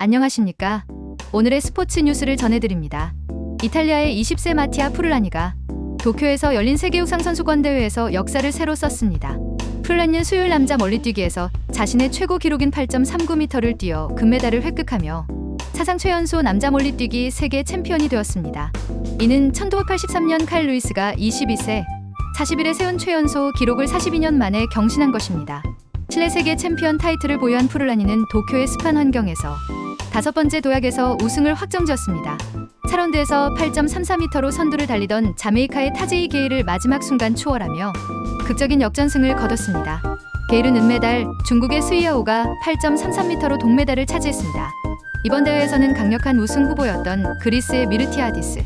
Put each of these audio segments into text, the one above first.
안녕하십니까. 오늘의 스포츠 뉴스를 전해드립니다. 이탈리아의 20세 마티아 푸르라니가 도쿄에서 열린 세계육상 선수권 대회에서 역사를 새로 썼습니다. 푸르라니는 수요일 남자 멀리뛰기에서 자신의 최고 기록인 8.39m를 뛰어 금메달을 획득하며 사상 최연소 남자 멀리뛰기 세계 챔피언이 되었습니다. 이는 1983년 칼 루이스가 22세 40일에 세운 최연소 기록을 42년 만에 경신한 것입니다. 실내 세계 챔피언 타이틀을 보유한 푸르라니는 도쿄의 습한 환경에서 다섯 번째 도약에서 우승을 확정지었습니다. 차런드에서 8.34m로 선두를 달리던 자메이카의 타제이 게일을 마지막 순간 추월하며 극적인 역전승을 거뒀습니다. 게일은 은메달, 중국의 스위아오가 8.33m로 동메달을 차지했습니다. 이번 대회에서는 강력한 우승 후보였던 그리스의 미르티아디스,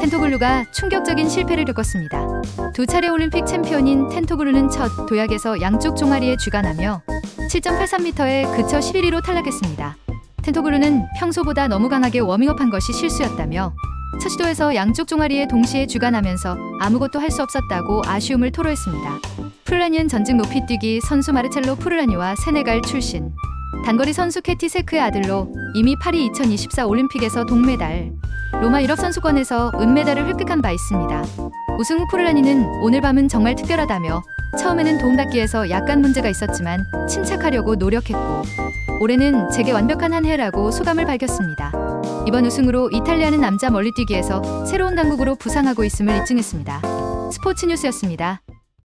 텐토글루가 충격적인 실패를 겪었습니다. 두 차례 올림픽 챔피언인 텐토글루는 첫 도약에서 양쪽 종아리에 쥐가 나며 7.83m에 그쳐 11위로 탈락했습니다. 텐토글루는 평소보다 너무 강하게 워밍업한 것이 실수였다며 첫 시도에서 양쪽 종아리에 동시에 나면서 아무것도 할 수 없었다고 아쉬움을 토로했습니다. 푸르라니는 전직 높이뛰기 선수 마르첼로 푸르라니와 세네갈 출신 단거리 선수 캐티 세크의 아들로 이미 파리 2024 올림픽에서 동메달, 로마 유럽 선수권에서 은메달을 획득한 바 있습니다. 우승 후 푸르라니는 오늘 밤은 정말 특별하다며 처음에는 도움닫기에서 약간 문제가 있었지만 침착하려고 노력했고 올해는 제게 완벽한 한 해라고 소감을 밝혔습니다. 이번 우승으로 이탈리아는 남자 멀리뛰기에서 새로운 당국으로 부상하고 있음을 입증했습니다. 스포츠 뉴스였습니다.